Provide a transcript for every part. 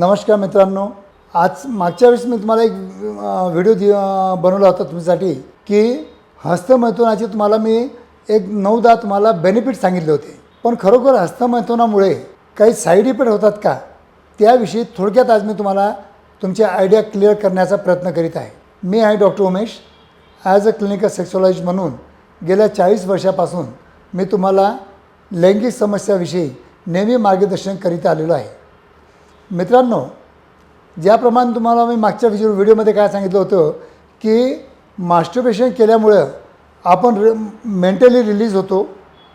नमस्कार मित्रांनो आज मागच्या वेळेस मी तुम्हाला एक व्हिडिओ दि बनवला होता तुमच्यासाठी की हस्तमैथुनाचे तुम्हाला मी एक नऊ दहा तुम्हाला बेनिफिट सांगितले होते. पण खरोखर हस्तमैथुनामुळे काही साईड इफेक्ट होतात का? त्याविषयी थोडक्यात आज मी तुम्हाला तुमची आयडिया क्लिअर करण्याचा प्रयत्न करीत आहे. मी आहे doctor Umesh. As a clinical sexologist म्हणून गेल्या चाळीस वर्षापासून मी तुम्हाला लैंगिक समस्याविषयी नेहमी मार्गदर्शन करीत आलेलो आहे. मित्रांनो ज्याप्रमाणे तुम्हाला मी मागच्या व्हिडिओ व्हिडिओमध्ये काय सांगितलं होतं की मास्टरबेशन केल्यामुळं आपण रि मेंटली रिलीज होतो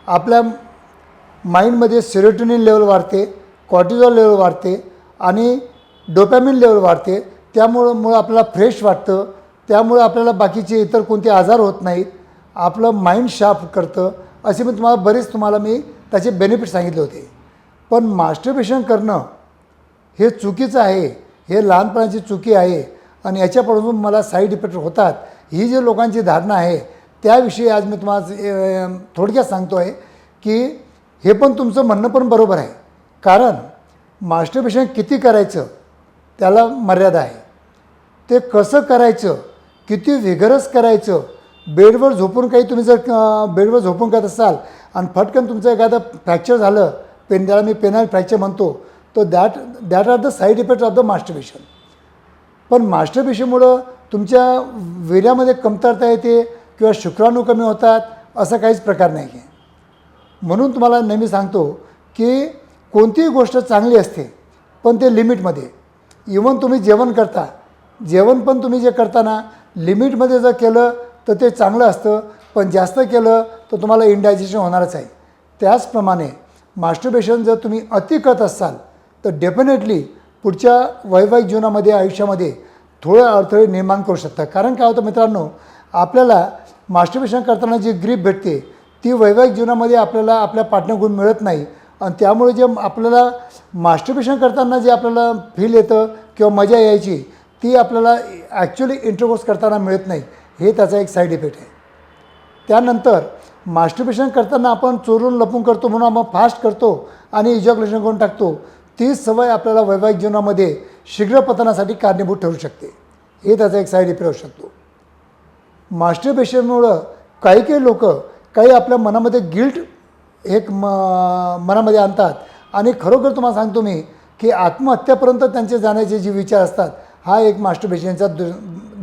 आपल्या माइंडमध्ये सेरोटोनिन लेवल वाढते कॉर्टिझॉल लेवल वाढते आणि डोपॅमिन लेवल वाढते. त्यामुळं मुळं आपल्याला फ्रेश वाटतं त्यामुळं आपल्याला बाकीचे इतर कोणते आजार होत नाहीत आपलं माइंड शार्प करतं असे मी तुम्हाला बरेच तुम्हाला मी त्याचे बेनिफिट सांगितले होते. पण मास्टरबेशन करणं हे चुकीचं आहे हे लहानपणाची चुकी आहे आणि याच्यापासून मला साईड इफेक्ट होतात. ही जी लोकांची धारणा आहे त्याविषयी आज मी तुम्हाला थोडक्यात सांगतो आहे की हे पण तुमचं म्हणणं पण बरोबर आहे. कारण मास्टरबेशन किती करायचं त्याला मर्यादा आहे. ते कसं करायचं किती विगरस करायचं बेडवर झोपून काही तुम्ही जर बेडवर झोपून करत असाल आणि फटकन तुमचं एखादं फ्रॅक्चर झालं पेन त्याला मी पेनल फ्रॅक्चर म्हणतो तो that that are the side effect of the masturbation पण मास्टरबेशनमुळं तुमच्या वेऱ्यामध्ये कमतरता येते किंवा शुक्राणू कमी होतात असं काहीच प्रकार नाही आहे म्हणून तुम्हाला नेहमी सांगतो की कोणतीही गोष्ट चांगली असते पण ते लिमिटमध्ये. इवन तुम्ही जेवण करता जेवण पण तुम्ही जे करताना लिमिटमध्ये जर केलं तर ते चांगलं असतं पण जास्त केलं तर तुम्हाला इंडायजेशन होणारच आहे. त्याचप्रमाणे मास्टरबेशन जर तुम्ही अति करत असाल तर डेफिनेटली पुढच्या वैवाहिक जीवनामध्ये आयुष्यामध्ये थोडे अडथळे निर्माण करू शकतात. कारण काय होतं मित्रांनो आपल्याला मास्टरबेशन करताना जी ग्रीप भेटते ती वैवाहिक जीवनामध्ये आपल्याला आपल्या पार्टनर गुण मिळत नाही. आणि त्यामुळे जे आपल्याला मास्टरबेशन करताना जे आपल्याला फील येतं किंवा मजा यायची ती आपल्याला ॲक्च्युली इंटरकोर्स करताना मिळत नाही. हे त्याचा एक साईड इफेक्ट आहे. त्यानंतर मास्टरबेशन करताना आपण चोरून लपून करतो म्हणून आपण फास्ट करतो आणि इजॉक्युलेशन करून टाकतो. ती सवय आपल्याला वैवाहिक जीवनामध्ये शीघ्रपतनासाठी कारणीभूत ठरू शकते. हे त्याचा एक साईड इफेक्ट होऊ शकतो. मास्टरबेशनमुळं काही काही लोक काही आपल्या मनामध्ये गिल्ट एक म मनामध्ये आणतात. आणि खरोखर तुम्हाला सांगतो मी की आत्महत्यापर्यंत त्यांचे जाण्याचे जे विचार असतात हा एक मास्टरबेशनचा दु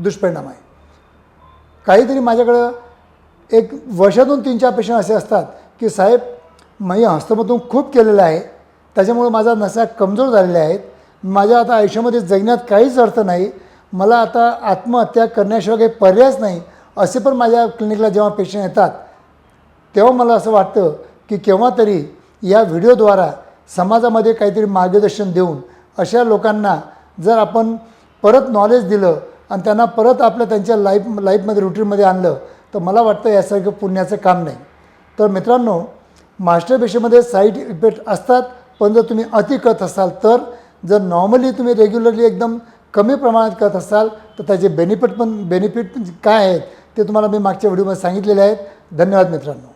दुष्परिणाम आहे. काहीतरी माझ्याकडं एक वर्षातून तीन चार पेशंट असे असतात की साहेब मी हस्तमधून खूप केलेलं आहे. त्याच्यामुळे माझा नसा कमजोर झालेल्या आहेत. माझ्या आता आयुष्यामध्ये जगण्यात काहीच अर्थ नाही. मला आता आत्महत्या करण्याशिवाय काही पर्यायच नाही असे पण माझ्या क्लिनिकला जेव्हा पेशंट येतात तेव्हा मला असं वाटतं की केव्हा तरी या व्हिडिओद्वारा समाजामध्ये काहीतरी मार्गदर्शन देऊन अशा लोकांना जर आपण परत नॉलेज दिलं आणि त्यांना परत आपलं त्यांच्या लाईफ लाईफमध्ये रुटीनमध्ये आणलं तर मला वाटतं यासारखं पुण्याचं काम नाही. तर मित्रांनो मास्टर पेशेमध्ये साईड इफेक्ट असतात. पण जर तुम्ही अति करत असाल तर जर नॉर्मली तुम्ही रेग्युलरली एकदम कमी प्रमाणात करत असाल तर त्याचे बेनिफिट पण बेनिफिट काय आहेत ते तुम्हाला मी मागच्या व्हिडिओमध्ये सांगितलेले आहेत. धन्यवाद मित्रांनो.